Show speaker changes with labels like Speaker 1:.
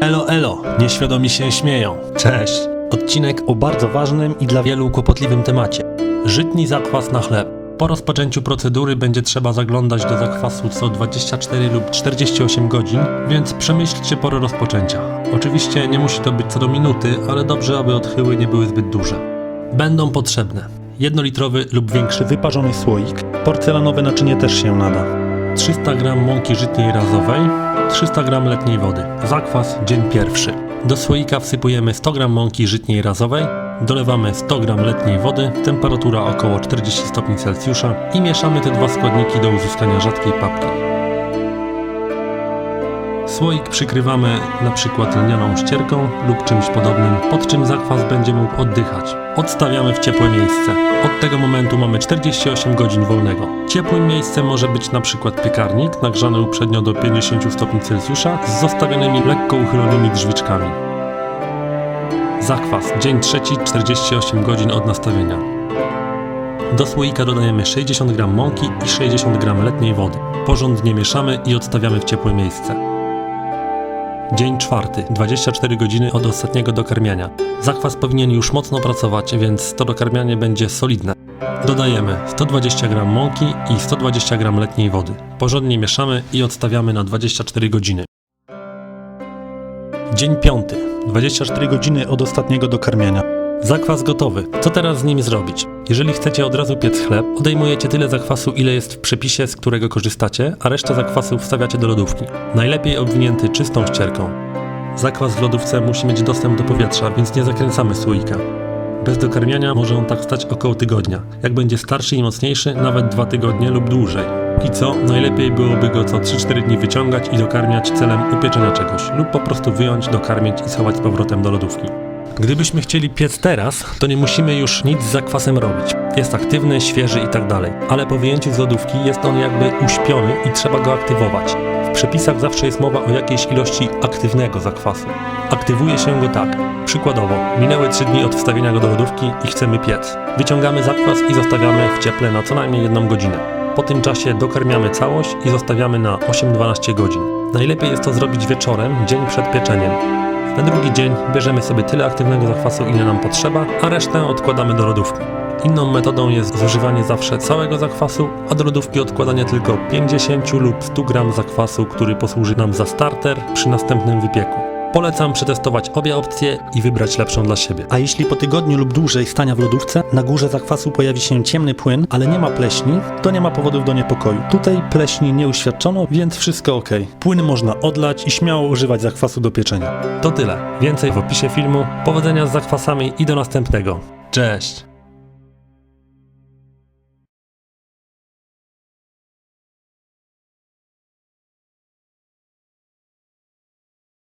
Speaker 1: Elo, elo, nieświadomi się śmieją. Cześć. Odcinek o bardzo ważnym i dla wielu kłopotliwym temacie. Żytni zakwas na chleb. Po rozpoczęciu procedury będzie trzeba zaglądać do zakwasu co 24 lub 48 godzin, więc przemyślcie porę rozpoczęcia. Oczywiście nie musi to być co do minuty, ale dobrze, aby odchyły nie były zbyt duże. Będą potrzebne jednolitrowy lub większy
Speaker 2: Wyparzony słoik. Porcelanowe naczynie też się nada.
Speaker 1: 300 g mąki żytniej razowej, 300 g letniej wody. Zakwas dzień pierwszy. Do słoika wsypujemy 100 g mąki żytniej razowej, dolewamy 100 g letniej wody, temperatura około 40 stopni Celsjusza i mieszamy te dwa składniki do uzyskania rzadkiej papki. Słoik przykrywamy na przykład lnianą ścierką lub czymś podobnym, pod czym zakwas będzie mógł oddychać. Odstawiamy w ciepłe miejsce. Od tego momentu mamy 48 godzin wolnego. Ciepłym miejscem może być na przykład piekarnik nagrzany uprzednio do 50 stopni Celsjusza z zostawionymi lekko uchylonymi drzwiczkami. Zakwas. Dzień trzeci, 48 godzin od nastawienia. Do słoika dodajemy 60 g mąki i 60 g letniej wody. Porządnie mieszamy i odstawiamy w ciepłe miejsce. Dzień czwarty, 24 godziny od ostatniego dokarmiania. Zakwas powinien już mocno pracować, więc to dokarmianie będzie solidne. Dodajemy 120 g mąki i 120 g letniej wody. Porządnie mieszamy i odstawiamy na 24 godziny. Dzień piąty,
Speaker 2: 24 godziny od ostatniego dokarmiania.
Speaker 1: Zakwas gotowy. Co teraz z nim zrobić? Jeżeli chcecie od razu piec chleb, odejmujecie tyle zakwasu, ile jest w przepisie, z którego korzystacie, a resztę zakwasu wstawiacie do lodówki. Najlepiej obwinięty czystą ścierką. Zakwas w lodówce musi mieć dostęp do powietrza, więc nie zakręcamy słoika. Bez dokarmiania może on tak stać około tygodnia. Jak będzie starszy i mocniejszy, nawet dwa tygodnie lub dłużej. I co? Najlepiej byłoby go co 3-4 dni wyciągać i dokarmiać celem upieczenia czegoś, lub po prostu wyjąć, dokarmić i schować z powrotem do lodówki. Gdybyśmy chcieli piec teraz, to nie musimy już nic z zakwasem robić. Jest aktywny, świeży i tak. Ale po wyjęciu z lodówki jest on jakby uśpiony i trzeba go aktywować. W przepisach zawsze jest mowa o jakiejś ilości aktywnego zakwasu. Aktywuje się go tak. Przykładowo, minęły 3 dni od wstawienia go do lodówki i chcemy piec. Wyciągamy zakwas i zostawiamy w cieple na co najmniej jedną godzinę. Po tym czasie dokarmiamy całość i zostawiamy na 8-12 godzin. Najlepiej jest to zrobić wieczorem, dzień przed pieczeniem. Na drugi dzień bierzemy sobie tyle aktywnego zakwasu, ile nam potrzeba, a resztę odkładamy do lodówki. Inną metodą jest zużywanie zawsze całego zakwasu, a do lodówki odkładanie tylko 50 lub 100 gram zakwasu, który posłuży nam za starter przy następnym wypieku. Polecam przetestować obie opcje i wybrać lepszą dla siebie.
Speaker 2: A jeśli po tygodniu lub dłużej stania w lodówce na górze zakwasu pojawi się ciemny płyn, ale nie ma pleśni, to nie ma powodów do niepokoju. Tutaj pleśni nie uświadczono, więc wszystko ok. Płyn można odlać i śmiało używać zakwasu do pieczenia.
Speaker 1: To tyle. Więcej w opisie filmu. Powodzenia z zakwasami i do następnego. Cześć!